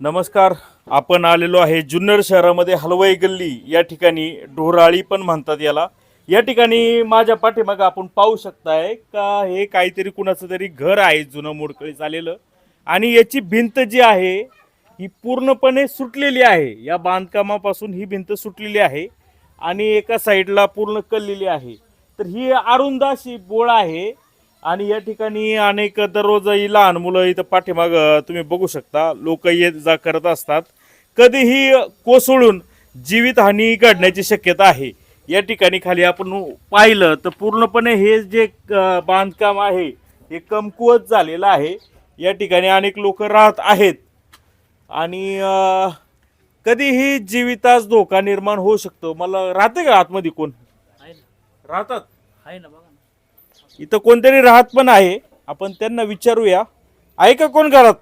नमस्कार आपण आलेलो आहे जुन्नर शहरामध्ये हलवाई गल्ली या ठिकाणी ढोराळी पण म्हणतात याला. या ठिकाणी माझ्या पाठीमागं आपण पाहू शकताय का हे काहीतरी कुणाचं तरी घर आहे जुनं मोडकळी झालेलं. आणि याची भिंत जी आहे ही पूर्णपणे सुटलेली आहे. या बांधकामापासून ही भिंत सुटलेली आहे आणि एका साईडला पूर्ण कललेली आहे. तर ही अरुंद अशी बोळ आहे. आणि या ठिकाणी अनेक दररोज ही लहान मुलं इथं पाठीमाग तुम्ही बघू शकता. लोक ये जा करत असतात. कधीही कोसळून जीवितहानी घडण्याची शक्यता आहे. या ठिकाणी खाली आपण पाहिलं तर पूर्णपणे हे जे बांधकाम आहे हे कमकुवत झालेलं आहे. या ठिकाणी अनेक लोक राहत आहेत. आणि कधीही जीवितास धोका निर्माण होऊ शकतो. मला राहते का आतमध्ये कोण? राहतात? आहे ना इथं कोणतरी राहत पण आहे. आपण त्यांना विचारूया. आहे का कोण घरात?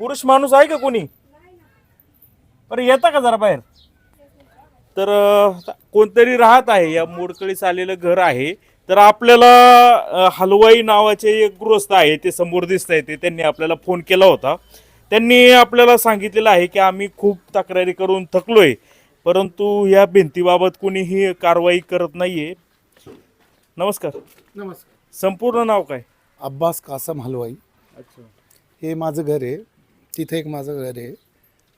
पुरुष माणूस आहे का कोणी? बरं येता का जरा बाहेर? तर कोणतरी राहत आहे. या मोडकळीस आलेलं घर आहे. तर आपल्याला हलवाई नावाचे एक गृहस्थ आहे. ते समोर दिसत आहे ते त्यांनी आपल्याला फोन केला होता. त्यांनी आपल्याला सांगितलेलं आहे की आम्ही खूप तक्रारी करून थकलोय. परंतु या भिंतीबाबत कोणीही कारवाई करत नाहीये. नमस्कार. नमस्कार. संपूर्ण नाव काय? अब्बास कासम हलवाई. अच्छा. हे माझं घर आहे. तिथे एक माझं घर आहे.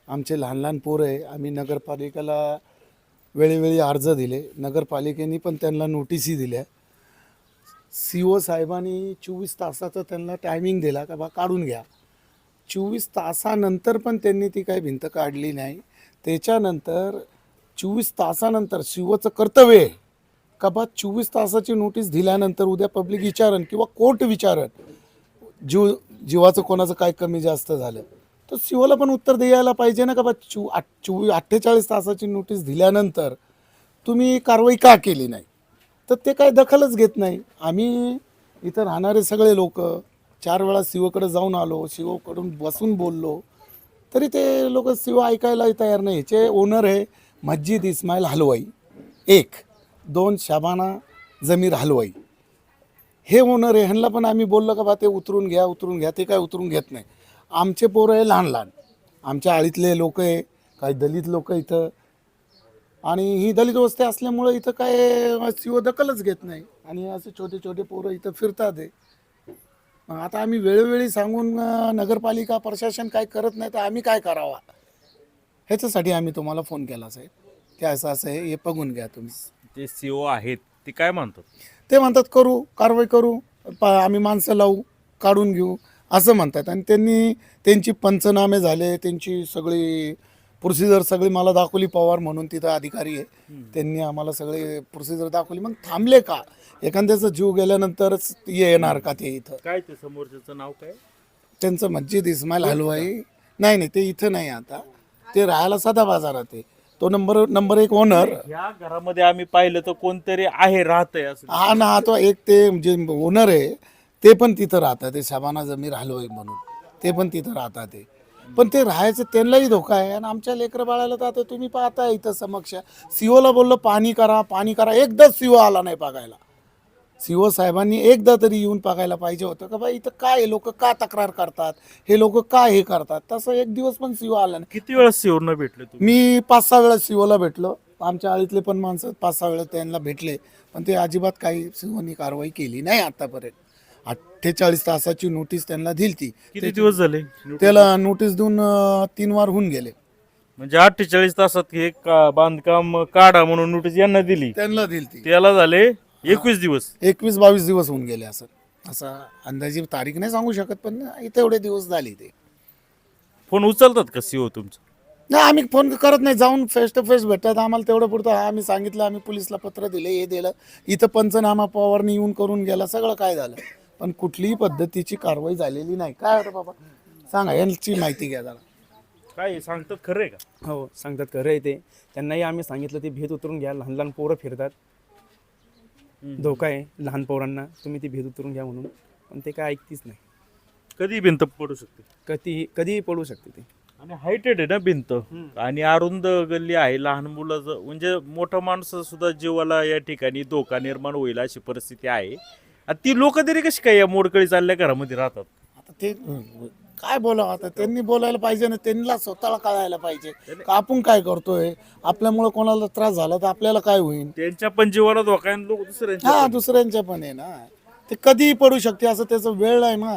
आमचे लहान लहान पोरं आहे. आम्ही नगरपालिकेला वेळोवेळी अर्ज दिले. नगरपालिकेने पण त्यांना नोटीसी दिल्या. सी ओ साहेबांनी चोवीस तासाचं त्यांना टायमिंग दिला का बा काढून घ्या. चोवीस तासानंतर पण त्यांनी ती काही भिंत काढली नाही. त्याच्यानंतर चोवीस तासानंतर शिवचं कर्तव्य आहे. का बा चोवीस तासाची नोटीस दिल्यानंतर उद्या पब्लिक विचारण किंवा कोर्ट विचारण जीव जीवाचं कोणाचं काय कमी जास्त झालं तर शिवाला पण उत्तर द्यायला पाहिजे ना का बा चो आठ चोवीस अठ्ठेचाळीस तासाची नोटीस दिल्यानंतर तुम्ही कारवाई का केली नाही? तर ते काय दखलच घेत नाही. आम्ही इथं राहणारे सगळे लोक चार वेळा शिवकडे जाऊन आलो शिवकडून बसून बोललो तरी ते लोक शिव ऐकायला तयार नाही. ह्याचे ओनर आहे मस्जिद इस्माईल हलवाई एक. दोन शाबाना जमीर हलवाई. हे ओनर आहे. ह्यांना पण आम्ही बोललो का बा ते उतरून घ्या उतरून घ्या. ते काय उतरून घेत नाही. आमचे पोरं आहे लहान लहान. आमच्या आळीतले लोक आहे काही दलित लोक इथं. आणि ही दलित वस्ती असल्यामुळं इथं काय सीओ दखलच घेत नाही. आणि असे छोटे छोटे पोरं इथं फिरतात आहे. मग आता आम्ही वेळोवेळी सांगून नगरपालिका प्रशासन काय करत नाही तर आम्ही काय करावा? ह्याच्यासाठी आम्ही तुम्हाला फोन केला साहेब. की असं असं आहे. हे बघून घ्या तुम्ही. ते सीओ आहेत ते काय म्हणतात? ते म्हणतात करू कारवाई करू पा आम्ही माणसं लावू काढून घेऊ असं म्हणतात. आणि त्यांनी त्यांची पंचनामे झाले त्यांची सगळी प्रोसिजर सगळी मला दाखवली पवार म्हणून तिथं अधिकारी आहे. त्यांनी आम्हाला सगळे प्रोसिजर दाखवली. मग थांबले का? एखाद्याचा जीव गेल्यानंतरच येणार का ते इथं? काय ते समोरच्याचं नाव काय? त्यांचं मस्जिद इस्माईल हलवाई. नाही नाही ते इथं नाही आता. ते राहायला सदा बाजारात आहे. तो नंबर नंबर एक ओनर या घरामध्ये आम्ही पाहिलं तर कोणतरी आहे राहतंय असं. हा ना तो एक ते जे ओनर आहे ते पण तिथं राहतात. ते शबाना जमीर हलवाई म्हणून ते पण तिथं राहतात ते. पण ते राहायचं त्यांनाही धोका आहे. आणि आमच्या लेकरं बाळाला तर आता तुम्ही पाहता इथं समक्ष. सीओला बोललो पाणी करा पाणी करा. एकदाच सीओ आला नाही बघायला. सीओ साहेबांनी एकदा तरी येऊन बघायला पाहिजे होतं का बाई इथं काय लोक का तक्रार करतात? हे लोक का हे करतात? तसं एक दिवस पण सीओ आला नाही. किती वेळा सीओ न भेटले तुम्ही? मी पाच सहा वेळा सीओला भेटलो. आमच्या आळीतले पण माणसं पाच सहा वेळा त्यांना भेटले. पण ते अजिबात काही सीओनी कारवाई केली नाही आतापर्यंत. अठ्ठेचाळीस तासाची नोटीस त्यांना दिली ती किती दिवस झाले त्याला नोटीस देऊन अं, तीन वार होऊन गेले. म्हणजे अठ्ठेचाळीस तासात हे का- बांधकाम काढा म्हणून नोटीस यांना दिली? त्यांना दिली ती त्याला झाले एकवीस दिवस. एकवीस बावीस दिवस होऊन गेले असं. असं अंदाजी तारीख नाही सांगू शकत पण तेवढे दिवस झाले ते. फोन उचलतात का सीओ तुमचं? नाही आम्ही फोन करत नाही जाऊन फेस टू फेस भेटतात. आम्हाला तेवढं पुरतं. हा आम्ही सांगितलं आम्ही पोलिसला पत्र दिले हे दिलं. इथं पंचनामा पवारनी येऊन करून गेला सगळं काय झालं. पण कुठलीही पद्धतीची कारवाई झालेली नाही. काय होतं बाबा? सांगा यांची माहिती घ्या जरा. काय सांगतात खरं आहे का? हो सांगतात खरं आहे ते. त्यांनाही आम्ही सांगितलं ते भीत उतरून घ्या. लहान लहान पोरं फिरतात. धोका आहे लहान पोरांना तुम्ही ती भीत उतरून घ्या म्हणून. पण ते काय ऐकतीच नाही. कधी भिंत पडू शकते. कधी कधीही पडू शकते ते. आणि हायटेड आहे ना भिंत. आणि अरुंद गल्ली आहे लहान मुलं ज- म्हणजे मोठं माणसं सुद्धा जीवाला या ठिकाणी धोका निर्माण होईल अशी परिस्थिती आहे. आणि ती लोक तरी कशी काय या मोडकळी चालल्या घरामध्ये राहतात? आता ते अं, काय बोलावं आता? त्यांनी बोलायला पाहिजे ना त्यांना स्वतःला कळायला पाहिजे. का आपण काय करतोय? आपल्यामुळे कोणाला त्रास झाला तर आपल्याला काय होईल त्यांच्या पण जीवाला धोका आहे आणि लोक दुसऱ्यांच्या हा दुसऱ्यांच्या पण आहे ना. ते कधीही पडू शकते असं त्याचं वेळ आहे ना.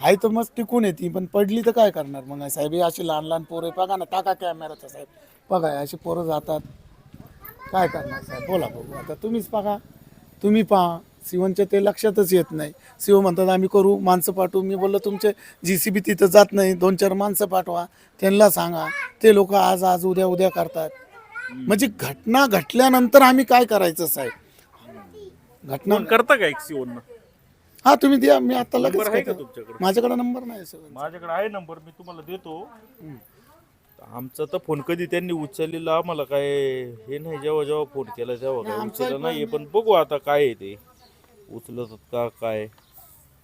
हाय तर मग टिकून येते पण पडली तर काय करणार मग? साहेब हे अशी लहान लहान पोरं आहे. बघा ना टाका कॅमेराचा साहेब. बघा हे अशी पोरं जातात. काय करणार साहेब? बोला बघू. आता तुम्हीच बघा. तुम्ही पहा. शिवनच्या ते लक्षातच येत नाही. शिव म्हणतात आम्ही करू माणसं पाठवू. मी बोललो तुमचे जी सी बी तिथं जात नाही. दोन चार माणसं पाठवा. त्यांना सांगा. ते लोक आज आज उद्या उद्या करतात. म्हणजे घटना घटल्यानंतर आम्ही काय करायचं साहेब? घटना फोन करता का एक सीओन हा तुम्ही द्या. मी आता लगेच नंबर आहे का करतो. तुमच्याकडे? माझ्याकडे नंबर नाही सर माझ्याकडे आहे नंबर मी तुम्हाला देतो. आमचा तर फोन कधी त्यांनी उचललेला? आम्हाला काय हे नाही. जेव्हा जेव्हा फोन केला तेव्हा काय उचलला नाहीये. पण बघू आता काय आहे ते. उचलत का काय?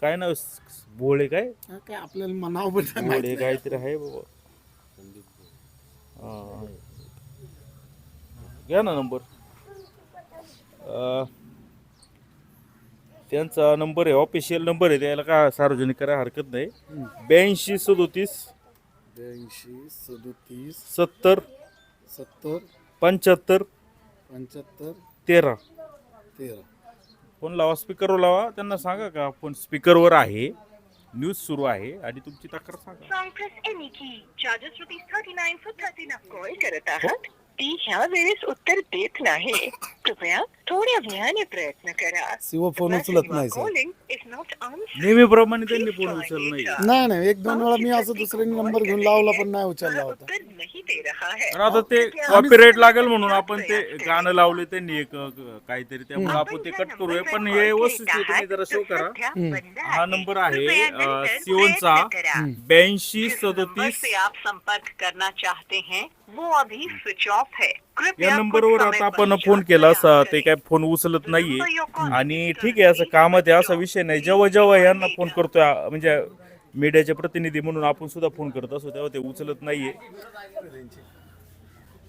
काय नाव स- भोळे काय? काय आपल्याला माहीत. भोळे काहीतरी आहे बाबा. हा. घ्या ना नंबर. अं, त्यांचा नंबर आहे ऑफिशियल नंबर आहे त्याला काय सार्वजनिक करायला हरकत नाही. ब्याऐंशी सदोतीस ब्याऐंशी सदोतीस सत्तर सत्तर पंच्याहत्तर पंच्याहत्तर तेरा. तेरा. फोन लावा स्पीकरवर लावा. त्यांना सांगा का फोन स्पीकरवर आहे. न्यूज सुरू आहे आणि तुमची तक्रार सांगा. आहात. ती ह्या वेळेस उत्तर देत नाही. कृपया थोड्या वेळाने प्रयत्न करा. शिव फोन उचलत नाही सर नेहमीप्रमाणे त्यांनी फोन उचलला नाही नाही नाही एक दोन वेळा मी असं दुसऱ्याने नंबर घेऊन लावला पण नाही उचलला होता. रहा है। आता ते कॉपीराईट लागेल म्हणून आपण ते गाणं लावले त्यांनी एक अ, काहीतरी त्यामुळे आपण ते कट करूया. पण हे वस्तुस्थिती तुम्ही जरा शो करा. हा नंबर आहे अ, सिओनचा. ब्याऐंशी सदोतीस से आप संपर्क करना चाहते हैं वो अभी स्विच ऑफ है। कृपया या नंबरवर आता आपण फोन केला असा ते. काय फोन उचलत नाहीये. आणि ठीक आहे असं कामात आहे असा विषय नाही. जेव्हा जेव्हा यांना फोन करतोय म्हणजे मीडियाचे प्रतिनिधी म्हणून आपण सुद्धा फोन करत असतो तेव्हा ते उचलत नाहीये.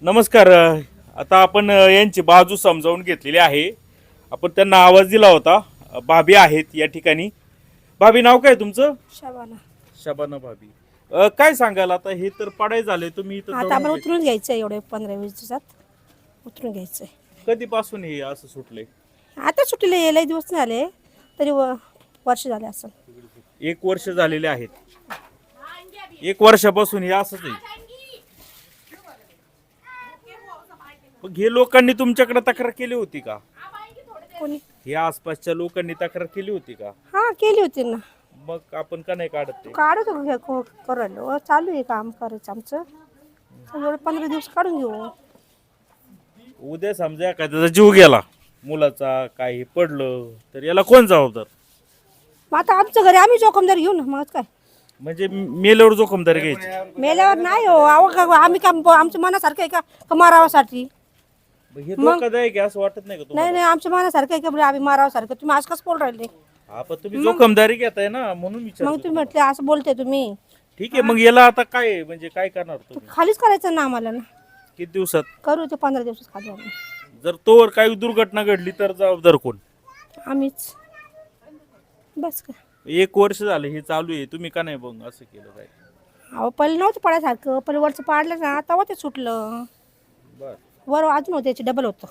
नमस्कार आता आपण यांची बाजू समजावून घेतलेली आहे. आपण त्यांना आवाज दिला होता. भाभी आहेत या ठिकाणी. भाभी नाव काय तुमचं? शाबाना. शबाना भाभी. अ, काय सांगाल आता? हे तर पडाय झाले तुम्ही इथं आता जाऊन उतरून घ्यायचं एवढे पंधरा वीस दिवसात. उतरून घ्यायचं कधीपासून हे असं सुटले आता सुट्टीला यायला दिवस नाही झाले. तरी व- वर्ष झाले असं एक वर्ष झालेले आहेत. एक वर्षापासून हे असंच आहे. मग हे लोकांनी तुमच्याकडे तक्रार केली होती का? कोणी? हे आसपासच्या लोकांनी तक्रार केली होती का? हा केली होती ना. मग आपण का नाही काढत ते? काढू तो घे को- करायला चालू आहे काम करायचं आमचं. पंधरा दिवस काढून घेऊ. उद्या समजा एखाद्याचा जीव गेला मुलाचा काही पडलं तर याला कोण जबाबदार? मग आता आमचं घरी आम्ही जोखमदारी घेऊ ना मग काय? म्हणजे मेल्यावर जोखमदारी घ्यायची. मेल्यावर नाही हो अहो का आम्ही का आमच्या मनासारखं आहे का? का मारावासाठी? मग हे धोकादायक आहे असं वाटत नाही का नाही नाही आमच्या मनासारखं आहे का? बरं आम्ही मारावासारखं. तुम्ही आज कसं बोल राहिले हा पण तुम्ही जोखमदारी घेताय ना म्हणून विचार मग तुम्ही म्हटले असं बोलते तुम्ही. ठीक आहे मग याला आता काय आहे? म्हणजे काय करणार तुम्ही? खालीच करायचं ना आम्हाला ना? किती दिवसात? करू ते पंधरा दिवसात खाली आम्ही. जर तोवर काही दुर्घटना घडली तर जबाबदार कोण? आम्हीच. बस का एक वर्ष झालं हे चालू आहे. तुम्ही का नाही बघ असं केलं काय? अहो पहिले नव्हतं पडायसारखं. पहिले वरचं पाडलं ना तेव्हा ते सुटलं. बर. वर अजून होते त्याचे डबल होतं.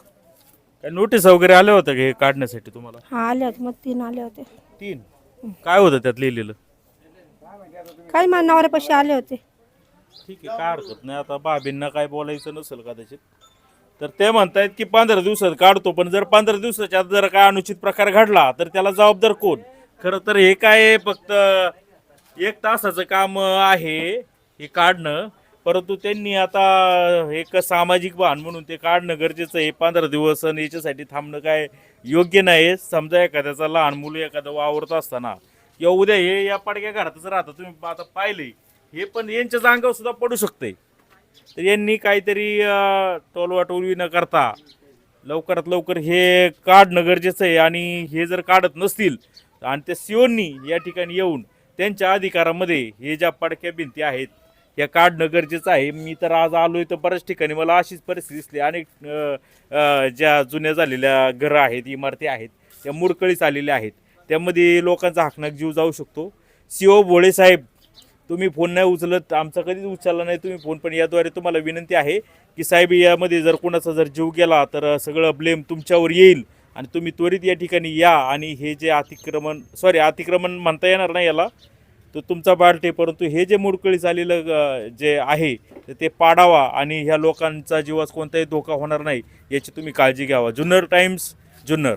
काय नोटीस वगैरे आल्या होत्या का हे काढण्यासाठी तुम्हाला? हा आले होते. मग तीन आले होते. तीन? काय होतं त्यात लिहिलेलं? काही मा नवऱ्यापाशी आले होते. ठीक आहे काय हरकत नाही. आता बाबींना काय बोलायचं नसेल कदाचित. तर ते म्हणतायत की पंधरा दिवसात काढतो पण जर पंधरा दिवसाच्या आत जर काय अनुचित प्रकार घडला तर त्याला जबाबदार कोण? खरं तर हे काय फक्त एक तासाचं काम आहे हे काढणं. परंतु त्यांनी आता एक सामाजिक भान म्हणून ते काढणं गरजेचं आहे. पंधरा दिवस आणि याच्यासाठी थांबणं काय योग्य नाही समजा एखाद्याचा लहान मुलं एखादं वावरत असताना किंवा उद्या हे या पडक्या घरातच राहतं तुम्ही आता पाहिले हे पण यांच्याच अंगावर सुद्धा पडू शकते तर यांनी काहीतरी टोलवाटोलवी न करता लवकरात लवकर हे काढणं गरजेचं आहे. आणि हे जर काढत नसतील आणि त्या सिओंनी या ठिकाणी येऊन त्यांच्या अधिकारामध्ये हे ज्या पडक्या भिंती आहेत या काढणं गरजेचं आहे. मी तर आज आलोय तर बऱ्याच ठिकाणी मला अशीच परिस्थिती दिसली. अनेक ज्या जुन्या झालेल्या घरं आहेत इमारती आहेत त्या मुडकळीस आलेल्या आहेत. त्यामध्ये लोकांचा हाकनाक जीव जाऊ शकतो. सी ओ भोळे साहेब तुम्ही फोन नाही उचलत आमचा कधीच उचलला नाही तुम्ही फोन पण याद्वारे तुम्हाला विनंती आहे की साहेब यामध्ये जर कोणाचा जर जीव गेला तर सगळं ब्लेम तुमच्यावर येईल. आणि तुम्ही त्वरित या ठिकाणी या आणि हे जे अतिक्रमण सॉरी अतिक्रमण म्हणता येणार नाही याला तो तुमचा बाल्टे परंतु हे जे मुडकळी झालेलं जे आहे तर ते पाडावा आणि ह्या लोकांचा जीवास कोणताही धोका होणार नाही याची तुम्ही काळजी घ्यावा. जुन्नर टाइम्स जुन्नर.